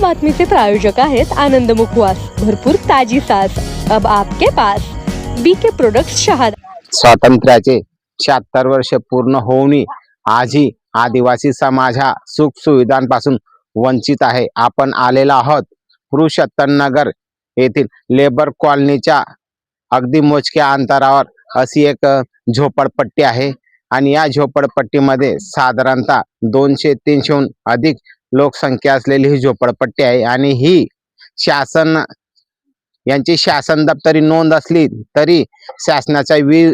बातमीचे प्रायोजक आहेत आनंद मुखवास. भरपूर ताजी सास. अब आपके pass. B K product Shahada. स्वातंत्र्याचे शहात्तर वर्ष पूर्ण होऊनही आजही आदिवासी समाज हा सुख सुविधांपासून वंचित आहे. आपण आलेलो आहोत पुरुषोत्तम नगर येथील लेबर कॉलनीच्या अगदी मोजक्या अंतरावर अशी एक झोपडपट्टी आहे. आणि या झोपडपट्टीमध्ये साधारणतः दोनशे तीनशेहून अधिक लोकसंख्या असलेली ही झोपडपट्टी आहे आणि ही शासन यांची शासन दप्तरी नोंद असली तरी शासनाच्या वि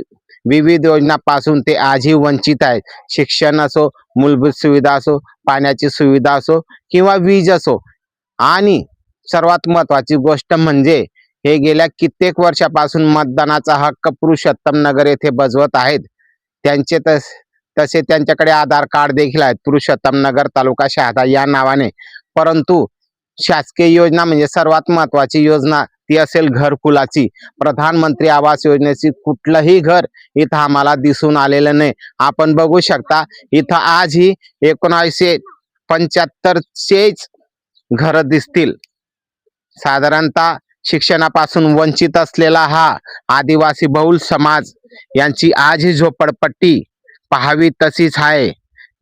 विविध योजनापासून ते आजही वंचित आहेत. शिक्षण असो मूलभूत सुविधा असो पाण्याची सुविधा असो किंवा वीज असो. आणि सर्वात महत्वाची गोष्ट म्हणजे हे गेल्या कित्येक वर्षापासून मतदानाचा हक्क पुरुषोत्तम नगर येथे बजवत आहेत. त्यांचे तस तसे त्यांच्याकडे आधार कार्ड देखील आहेत. पुरुषोत्तम नगर तालुका शहादा या नावाने. परंतु शासकीय योजना म्हणजे सर्वात महत्वाची योजना ती असेल घरकुलाची. प्रधानमंत्री आवास योजनेची कुठलंही घर इथं आम्हाला दिसून आलेलं नाही. आपण बघू शकता इथं आजही एकोणाशे पंच्याहत्तरचेच घर दिसतील. साधारणतः शिक्षणापासून वंचित असलेला हा आदिवासी बहुल समाज यांची आज ही झोपडपट्टी पाहावी तशीच आहे.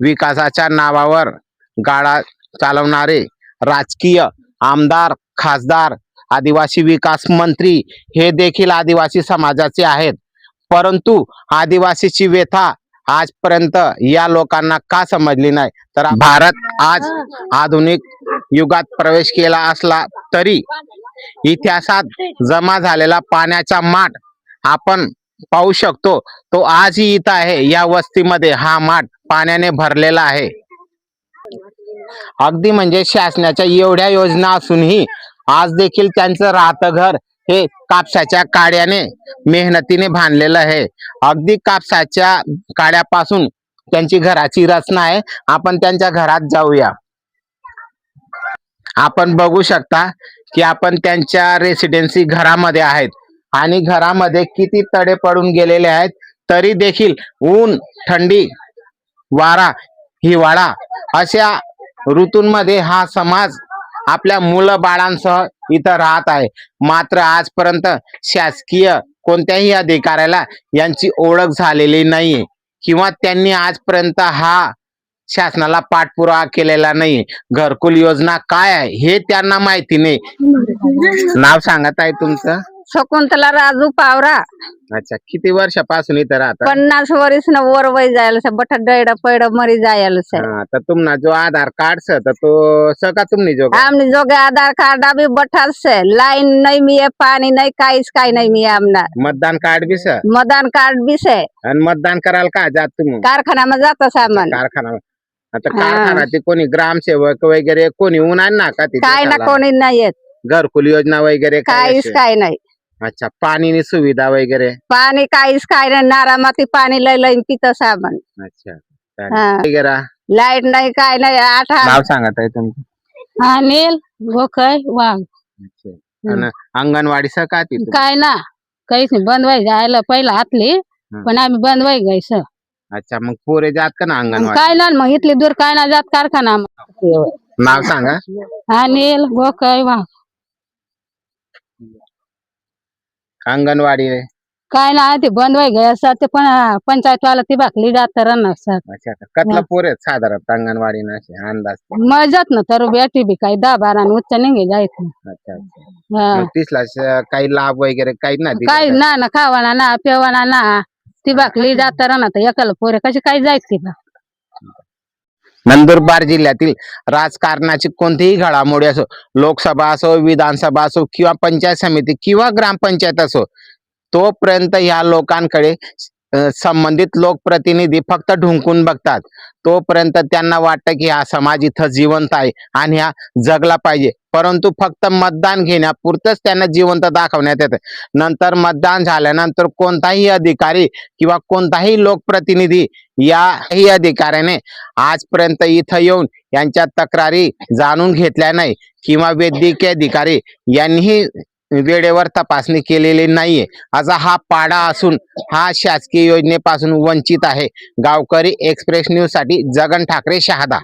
विकासाच्या नावावर गाडा चालवणारे राजकीय आमदार खासदार आदिवासी विकास मंत्री हे देखील आदिवासी समाजाचे आहेत. परंतु आदिवासीची व्यथा आजपर्यंत या लोकांना का समजली नाही? तर भारत आज आधुनिक युगात प्रवेश केला असला तरी इतिहासात जमा झालेला पाण्याचा माठ आपण पाहू शकतो. तो आजही इथं आहे. या वस्तीमध्ये हा माठ पाण्याने भरलेला आहे. अगदी म्हणजे शासनाच्या एवढ्या योजना असूनही आज देखील त्यांचं राहतं घर हे कापसाच्या काड्याने मेहनतीने बांधलेलं आहे. अगदी कापसाच्या काड्यापासून त्यांची घराची रचना आहे. आपण त्यांच्या घरात जाऊया. आपण बघू शकता की आपण त्यांच्या रेसिडेन्सी घरामध्ये आहेत. आणि घरामध्ये किती तडे पडून गेलेले आहेत तरी देखील ऊन थंडी वारा हिवाळा अशा ऋतूंमध्ये हा समाज आपल्या मुलं बाळांसह इथं राहत आहे. मात्र आजपर्यंत शासकीय कोणत्याही अधिकाऱ्याला यांची ओळख झालेली नाहीये किंवा त्यांनी आजपर्यंत हा शासनाला पाठपुरावा केलेला नाही घरकुल योजना काय आहे हे त्यांना माहिती नाही. नाव सांगत आहे तुमचं? शकुंतला राजू पावरा. अच्छा किती वर्षापासून इथं राहता? पन्नास वर्ष न वर वय जायला बठ डैड पैड मरी जायला से हा, तर तुम्हाला जो आधार कार्ड स तर तो सका तुम्ही जो आमने जोगे आधार कार्ड अभी बठल से लाइन नहीं मिये पानी नहीं काहीच काही नाही मिये आमना. मतदान कार्ड बी स मतदान कार्ड भी से आणि मतदान करायला का जात तुम्ही? कारखाना में जाता सामान कारखाना आता हा. कारखान्यात कोणी ग्रामसेवक वगैरे कोणी उन्हा ना का काय ना? कोणी नाही येत. घरकुल योजना वगैरे काय काहीच? काही नाही. अच्छा पाणीनी सुविधा वगैरे? पाणी काहीच काही नाही नारामाती पाणी लय लईन पितं सामान अच्छा हा. वगैरे लाइट नाही काय नाही आठ नाव सांगत आहे तुमचं. अनिल गोखय वाघ. अच्छा. आणि अंगणवाडी सका तिथे? काय ना काहीच नाही बंद व्हाय जायला पहिला हातली पण आम्ही बंद व्हाय गायचं अच्छा मग पोरे जात का ना अंगणवाडी काय ना मग इथली दूर काय ना जात कारखाना नाव सांगा. अनिल गोकय वाघ. अंगणवाडी काय ना ते बंद व्हाय गय असतात ते पण पंचायत वाला ती भाकली जात राहणार अच्छा. कतला पोरे आहेत साधारण अंगणवाडी असे अंदाज मग जात ना तर बेटी बी काय दहा बारा आणि उच्च निघे जायचं अच्छा अच्छा हा. मग तिसला काही लाभ वगैरे काही ना दिले काय का? ना ना खावाना ना पेवाना ना ती भाकली जात राहणार तर एकाला पोरे कशी काय जायचं तिला नंदुरबार जिल्ह्यातील राजकारणाची कोणतीही घडामोडी असो लोकसभा असो विधानसभा असो किंवा पंचायत समिती किंवा ग्रामपंचायत असो तोपर्यंत ह्या लोकांकडे संबंधित लोकप्रतिनिधी फक्त ढुंकून बघतात. तोपर्यंत त्यांना वाटतं की हा समाज इथं जिवंत आहे आणि हा जगला पाहिजे. परंतु फक्त मतदान घेण्यापुरतंच त्यांना जिवंत दाखवण्यात येतं. नंतर मतदान झाल्यानंतर कोणताही अधिकारी किंवा कोणताही लोकप्रतिनिधी याही अधिकाऱ्याने आजपर्यंत इथं येऊन यांच्या तक्रारी जाणून घेतल्या नाही किंवा वैद्यकीय अधिकारी यांनीही वेळेवर तपासणी केलेली नाहीये. असा हा पाडा असून हा शासकीय योजनेपासून वंचित आहे. गावकरी एक्सप्रेस न्यूजसाठी जगन ठाकरे शहादा.